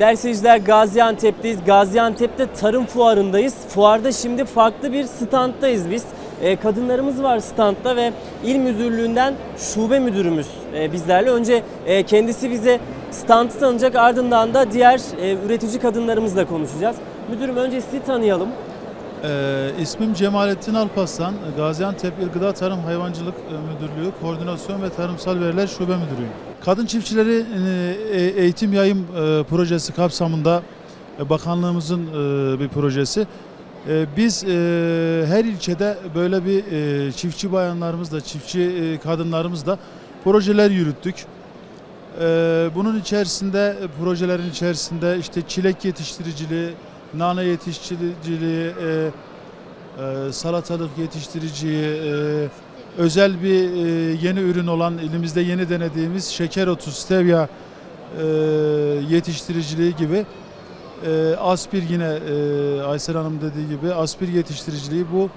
Değerli seyirciler Gaziantep'teyiz. Gaziantep'te tarım fuarındayız. Fuarda şimdi farklı bir standdayız biz. Ee, kadınlarımız var standta ve il müdürlüğünden şube müdürümüz e, bizlerle. Önce e, kendisi bize standı tanıyacak ardından da diğer e, üretici kadınlarımızla konuşacağız. Müdürüm önce sizi tanıyalım. Ee, ismim Cemalettin Alpaslan, Gaziantep İl Gıda Tarım Hayvancılık e, Müdürlüğü Koordinasyon ve Tarımsal Veriler Şube Müdürüyüm. Kadın Çiftçileri e, e, Eğitim Yayım e, Projesi kapsamında bakanlığımızın bir projesi. Biz her ilçede böyle bir çiftçi bayanlarımızla, çiftçi kadınlarımızla projeler yürüttük. Bunun içerisinde projelerin içerisinde işte çilek yetiştiriciliği, nane yetiştiriciliği, salatalık yetiştiriciliği, özel bir e, yeni ürün olan elimizde yeni denediğimiz şeker otu, stevia e, yetiştiriciliği gibi e, aspir yine e, Aysel Hanım dediği gibi aspir yetiştiriciliği bu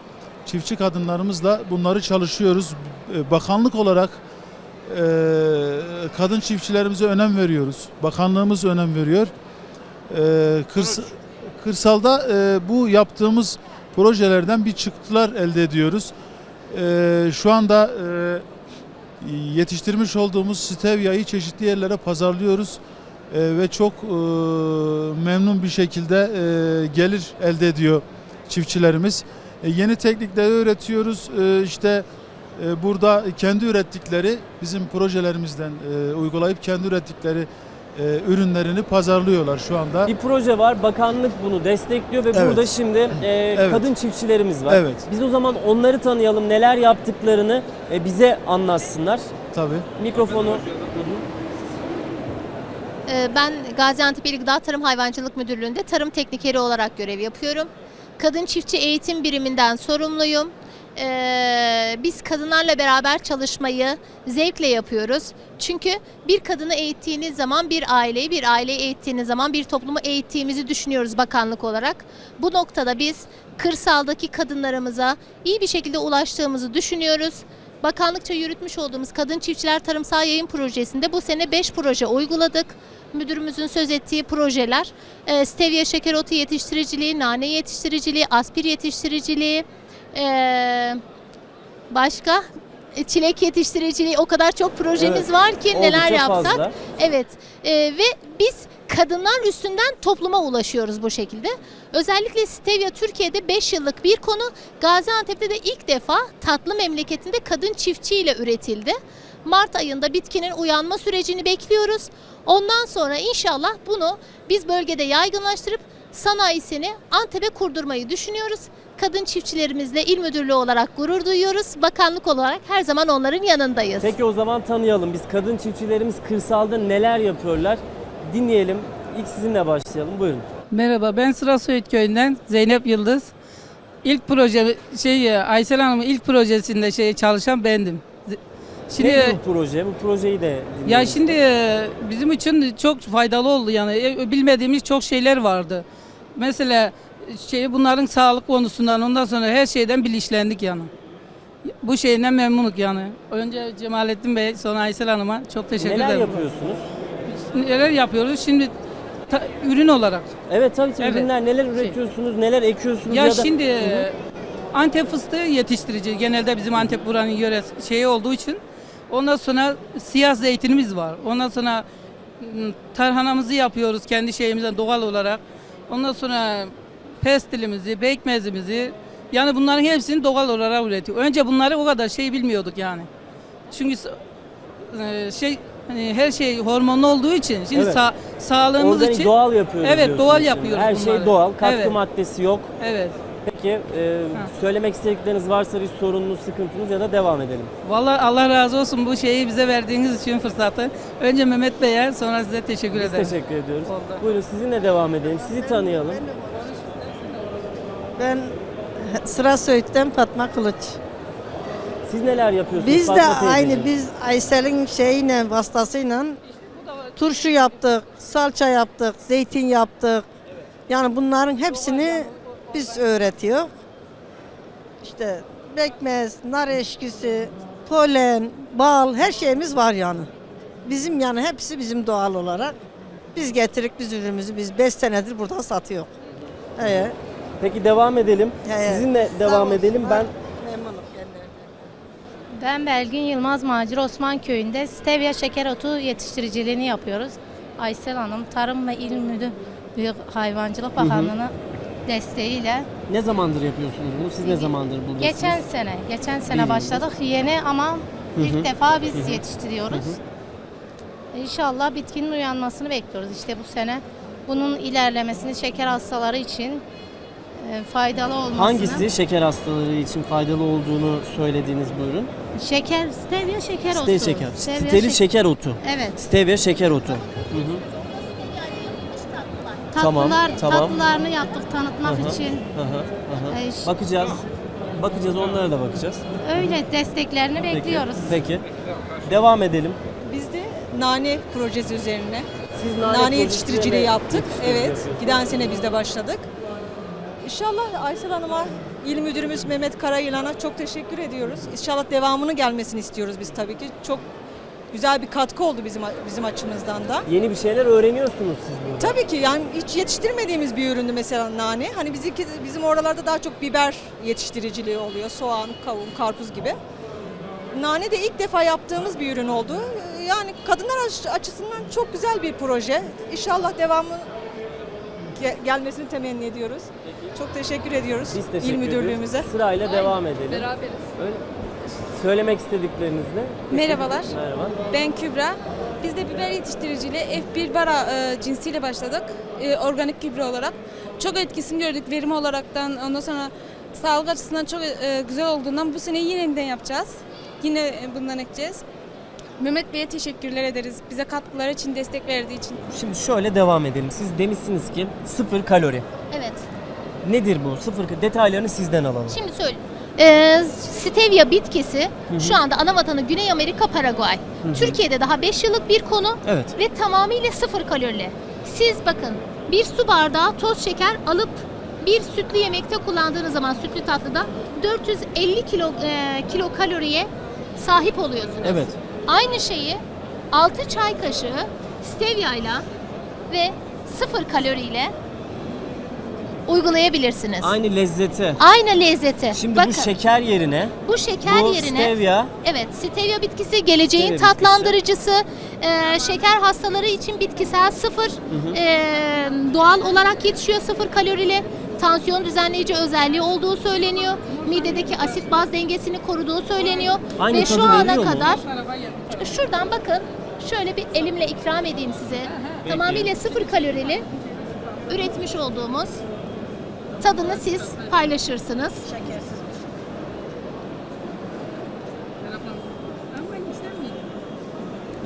çiftçi kadınlarımızla bunları çalışıyoruz. E, Bakanlık olarak e, kadın çiftçilerimize önem veriyoruz. Bakanlığımız önem veriyor. E, kırs- kırsalda e, bu yaptığımız projelerden bir çıktılar elde ediyoruz. E, şu anda e, yetiştirmiş olduğumuz stevia'yı çeşitli yerlere pazarlıyoruz. E, ve çok e, memnun bir şekilde e, gelir elde ediyor çiftçilerimiz. E, yeni teknikleri öğretiyoruz. E, işte e, burada kendi ürettikleri bizim projelerimizden e, uygulayıp kendi ürettikleri e, ürünlerini pazarlıyorlar şu anda. Bir proje var, bakanlık bunu destekliyor ve Evet. burada şimdi e, Evet. kadın çiftçilerimiz var. Evet. Biz o zaman onları tanıyalım, neler yaptıklarını e, bize anlatsınlar. Tabii. Mikrofonu Ee, Ben Gaziantep İl Gıda Tarım Hayvancılık Müdürlüğü'nde tarım teknikeri olarak görev yapıyorum. Kadın çiftçi eğitim biriminden sorumluyum. Ee, Biz kadınlarla beraber çalışmayı zevkle yapıyoruz. Çünkü bir kadını eğittiğiniz zaman bir aileyi, bir aileyi eğittiğiniz zaman bir toplumu eğittiğimizi düşünüyoruz bakanlık olarak. Bu noktada biz kırsaldaki kadınlarımıza iyi bir şekilde ulaştığımızı düşünüyoruz. Bakanlıkça yürütmüş olduğumuz Kadın Çiftçiler Tarımsal Yayın Projesi'nde bu sene 5 proje uyguladık. Müdürümüzün söz ettiği projeler e, stevia şeker otu yetiştiriciliği, nane yetiştiriciliği, aspir yetiştiriciliği, e, başka E, çilek yetiştiriciliği o kadar çok projemiz Evet, var ki neler yapsak. fazla. Evet e, ve biz kadınlar üstünden topluma ulaşıyoruz bu şekilde. Özellikle stevia Türkiye'de 5 yıllık bir konu. Gaziantep'te de ilk defa tatlı memleketinde kadın çiftçiyle üretildi. Mart ayında bitkinin uyanma sürecini bekliyoruz. Ondan sonra inşallah bunu biz bölgede yaygınlaştırıp sanayisini Antep'e kurdurmayı düşünüyoruz. Kadın çiftçilerimizle il müdürlüğü olarak gurur duyuyoruz. Bakanlık olarak her zaman onların yanındayız. Peki o zaman tanıyalım. Biz kadın çiftçilerimiz kırsalda neler yapıyorlar? Dinleyelim. İlk sizinle başlayalım. Buyurun. Merhaba ben Sıra Söğüt köyünden Zeynep Yıldız. İlk proje şey Aysel Hanım'ın ilk projesinde şey çalışan bendim. Şimdi Nedir bu proje? Bu projeyi de dinleyelim. ya şimdi e, bizim için çok faydalı oldu yani E, bilmediğimiz çok şeyler vardı. Mesela şey bunların sağlık konusundan ondan sonra her şeyden bilinçlendik yani. Bu şeyden memnunuk yani. Önce Cemalettin Bey sonra Aysel Hanım'a çok teşekkür Neler ederim. yapıyorsunuz? Neler yapıyoruz? Şimdi ta- ürün olarak Evet tabii ki Evet. ürünler neler üretiyorsunuz, neler ekiyorsunuz Ya, ya, da şimdi e, Antep fıstığı yetiştirici. Genelde bizim Antep buranın yöre şeyi olduğu için. Ondan sonra siyah zeytinimiz var. Ondan sonra m, tarhanamızı yapıyoruz kendi şeyimizden doğal olarak. Ondan sonra pestilimizi, pekmezimizi yani bunların hepsini doğal olarak üretiyor. Önce bunları o kadar şey bilmiyorduk yani. Çünkü e, şey hani her şey hormonlu olduğu için şimdi Evet. sa- sağlığımız Organik için doğal yapıyoruz Evet, diyorsunuz doğal şimdi. yapıyoruz Her şey bunları. doğal, katkı Evet. maddesi yok. evet. Peki e, söylemek istedikleriniz varsa bir sorununuz, sıkıntınız ya da devam edelim. Vallahi Allah razı olsun bu şeyi bize verdiğiniz için fırsatı. Önce Mehmet Bey'e sonra size teşekkür Biz ederim. teşekkür ediyoruz. Oldu. Buyurun sizinle devam edelim. Sizi tanıyalım. Ben Sıra Söğüt'ten Fatma Kılıç. Siz neler yapıyorsunuz? Biz de Fatma teyzeciğim? aynı biz Aysel'in şeyiyle vasıtasıyla turşu yaptık, salça yaptık, zeytin yaptık. Yani bunların hepsini biz öğretiyor. İşte bekmez, nar eşkisi, polen, bal her şeyimiz var yani. Bizim yani hepsi bizim doğal olarak. Biz getirdik biz ürünümüzü biz 5 senedir burada satıyor. Ee, Peki devam edelim. Evet. Sizinle Sağ devam olsun. edelim. Ben memnunum. Ben Belgin Yılmaz Macir Osman Köyü'nde stevia şeker otu yetiştiriciliğini yapıyoruz. Aysel Hanım Tarım ve İl Müdür Büyük Hayvancılık Bakanlığı'nın desteğiyle ne zamandır yapıyorsunuz bunu? Siz ne zamandır buradasınız? geçen sene geçen sene başladık. Yeni ama Hı hı. ilk defa biz yetiştiriyoruz. İnşallah bitkinin uyanmasını bekliyoruz işte bu sene. Bunun ilerlemesini şeker hastaları için e, faydalı olmasını. Hangisi şeker hastaları için faydalı olduğunu söylediğiniz bu ürün? Şeker, stevia şeker otu. Stevia şeker. Stevia Stevia şek- şeker otu. Evet. Stevia şeker otu. Tamam, Tatlılar, tamam. tatlılarını yaptık tanıtmak hı. için. Hı hı, hı hı. Ee, ş- Bakacağız. Bakacağız onlara da bakacağız. Öyle desteklerini Peki, bekliyoruz. Peki. Devam edelim. Biz de nane projesi üzerine Siz nane, yetiştiriciliği yaptık. Evet, giden sene biz de başladık. İnşallah Aysel Hanım'a, il müdürümüz Mehmet Karayılan'a çok teşekkür ediyoruz. İnşallah devamını gelmesini istiyoruz biz tabii ki. Çok güzel bir katkı oldu bizim bizim açımızdan da. Yeni bir şeyler öğreniyorsunuz siz burada. Tabii ki yani hiç yetiştirmediğimiz bir üründü mesela nane. Hani bizimki, bizim oralarda daha çok biber yetiştiriciliği oluyor. Soğan, kavun, karpuz gibi. Nane de ilk defa yaptığımız bir ürün oldu. Yani kadınlar aç- açısından çok güzel bir proje. İnşallah devamı ge- gelmesini temenni ediyoruz. Çok teşekkür ediyoruz Biz teşekkür il müdürlüğümüze. ediyoruz. Sırayla devam edelim. Beraberiz. Öyle. Söylemek istedikleriniz ne? Merhabalar. Merhaba. Ben Kübra. Biz de biber yetiştiriciliği F1 bara e, cinsiyle başladık. E, organik gübre olarak. Çok etkisini gördük verim olaraktan. Ondan sonra sağlık açısından çok e, güzel olduğundan bu sene yeniden yapacağız. Yine e, bundan ekeceğiz. Mehmet Bey'e teşekkürler ederiz. Bize katkıları için, destek verdiği için. Şimdi şöyle devam edelim. Siz demişsiniz ki sıfır kalori. Evet. Nedir bu? Sıfır detaylarını sizden alalım. Şimdi söyle. Ee, stevia bitkisi şu anda ana vatanı Güney Amerika, Paraguay. Türkiye'de daha 5 yıllık bir konu Evet. ve tamamıyla sıfır kalorili. Siz bakın bir su bardağı toz şeker alıp bir sütlü yemekte kullandığınız zaman sütlü tatlıda 450 kilo e, kilo kaloriye sahip oluyorsunuz. Evet. Aynı şeyi 6 çay kaşığı stevia ile ve sıfır kaloriyle uygulayabilirsiniz. Aynı lezzeti. Aynı lezzeti. Şimdi Bakın, bu şeker yerine bu şeker bu yerine stevia evet stevia bitkisi geleceğin Stevia bitkisi. tatlandırıcısı e, şeker hastaları için bitkisel sıfır e, doğal olarak yetişiyor sıfır kalorili tansiyon düzenleyici özelliği olduğu söyleniyor. Midedeki asit baz dengesini koruduğu söyleniyor. Aynı Ve şu ana mu? kadar şuradan bakın şöyle bir elimle ikram edeyim size. Tamamıyla sıfır kalorili üretmiş olduğumuz tadını siz paylaşırsınız.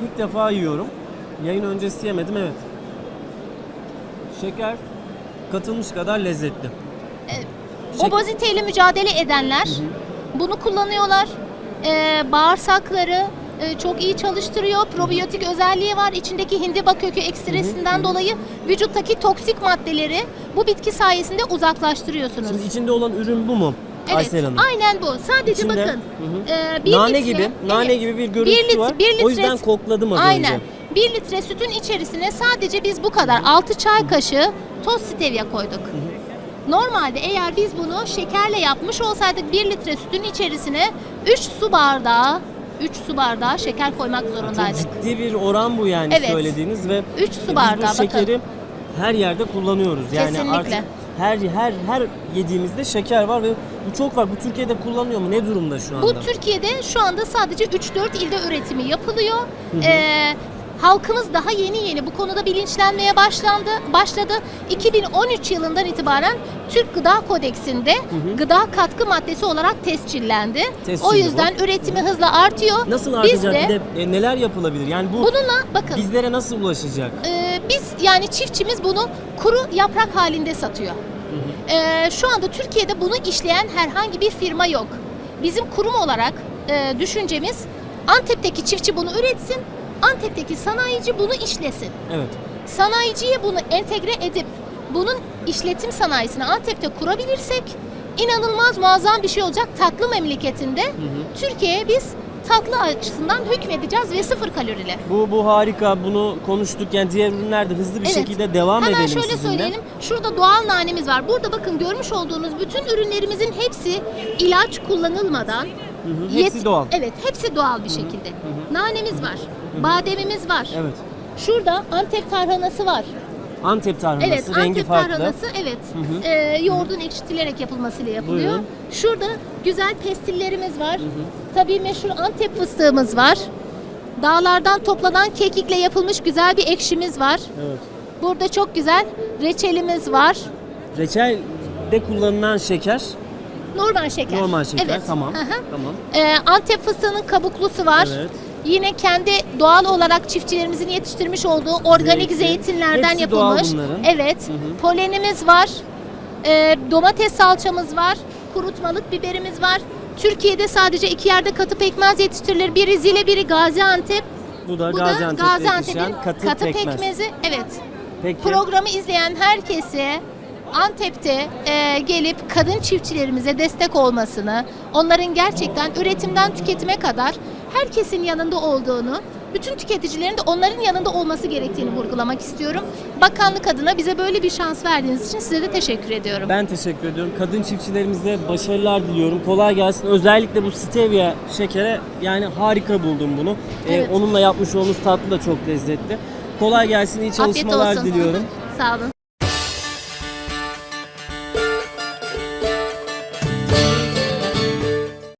ilk defa yiyorum. Yayın öncesi yemedim evet. Şeker katılmış kadar lezzetli. Şek- Obeziteyle mücadele edenler bunu kullanıyorlar. Ee, bağırsakları e, çok iyi çalıştırıyor. Probiyotik özelliği var. İçindeki hindiba kökü ekstresinden dolayı vücuttaki toksik maddeleri bu bitki sayesinde uzaklaştırıyorsunuz. Şimdi içinde olan ürün bu mu? Evet, Aysel Hanım. aynen bu. Sadece İçinde- bakın. Hı e, bir nane litre- gibi, nane evet, gibi bir görüntüsü litre- var. bir o litre- yüzden kokladım az Aynen. önce. 1 litre sütün içerisine sadece biz bu kadar 6 çay kaşığı toz stevia koyduk. Normalde eğer biz bunu şekerle yapmış olsaydık 1 litre sütün içerisine 3 su bardağı 3 su bardağı şeker koymak Çok zorundaydık. ciddi bir oran bu yani Evet. söylediğiniz ve Üç su biz bu bardağı, bakın. şekeri her yerde kullanıyoruz. Yani Kesinlikle. artık her her her yediğimizde şeker var ve bu çok var. Bu Türkiye'de kullanıyor mu? Ne durumda şu anda? Bu Türkiye'de şu anda sadece 3-4 ilde üretimi yapılıyor. Ee, halkımız daha yeni yeni bu konuda bilinçlenmeye başlandı, başladı. 2013 yılından itibaren Türk Gıda Kodeksinde gıda katkı maddesi olarak tescillendi. Tescilli o bu. yüzden üretimi hızla artıyor. Nasıl Biz artacak? de Bir de e, neler yapılabilir? Yani bu bununla bakın bizlere nasıl ulaşacak? Ee, biz yani çiftçimiz bunu kuru yaprak halinde satıyor. Ee, şu anda Türkiye'de bunu işleyen herhangi bir firma yok. Bizim kurum olarak e, düşüncemiz Antep'teki çiftçi bunu üretsin, Antep'teki sanayici bunu işlesin. Evet. Sanayiciye bunu entegre edip bunun işletim sanayisini Antep'te kurabilirsek inanılmaz muazzam bir şey olacak. Tatlı memleketinde Türkiye'ye biz tatlı açısından hükmedeceğiz ve sıfır kalorili. Bu bu harika. Bunu konuştuk. Yani diğer ürünlerde hızlı bir Evet. şekilde devam Hemen edelim şöyle sizinle. söyleyelim. Şurada doğal nanemiz var. Burada bakın görmüş olduğunuz bütün ürünlerimizin hepsi ilaç kullanılmadan Hı hı, Hepsi doğal. Evet, hepsi doğal bir şekilde. Nanemiz var. Bademimiz var. Evet. Şurada Antep tarhanası var. Antep tarhanası Evet, rengi Antep farklı. tarhanası evet. Hı hı. Ee, yoğurdun ekşitilerek yapılmasıyla yapılıyor. Buyurun. Şurada güzel pestillerimiz var. Tabii meşhur Antep fıstığımız var. Dağlardan toplanan kekikle yapılmış güzel bir ekşimiz var. Evet. Burada çok güzel reçelimiz var. Reçelde kullanılan şeker Normal şeker. normal şeker. Evet. Tamam. Tamam. Ee, Antep fıstığının kabuklusu var. Evet. Yine kendi doğal olarak çiftçilerimizin yetiştirmiş olduğu organik Zeytin. zeytinlerden Hepsi doğal yapılmış. bunların. Evet. Hı hı. Polenimiz var. Ee, domates salçamız var. Kurutmalık biberimiz var. Türkiye'de sadece iki yerde katı pekmez yetiştirilir. Biri Zile, biri Gaziantep. Bu da Bu Gaziantep'te da Gaziantep'in yetişen katı, katı, pekmez. pekmezi. Evet. Peki. Programı izleyen herkese Antep'te e, gelip kadın çiftçilerimize destek olmasını, onların gerçekten üretimden tüketime kadar herkesin yanında olduğunu, bütün tüketicilerin de onların yanında olması gerektiğini vurgulamak istiyorum. Bakanlık adına bize böyle bir şans verdiğiniz için size de teşekkür ediyorum. Ben teşekkür ediyorum. Kadın çiftçilerimize başarılar diliyorum. Kolay gelsin. Özellikle bu stevia şekere yani harika buldum bunu. Ee, Evet. onunla yapmış olduğunuz tatlı da çok lezzetli. Kolay gelsin. iyi çalışmalar diliyorum. Sağ olun.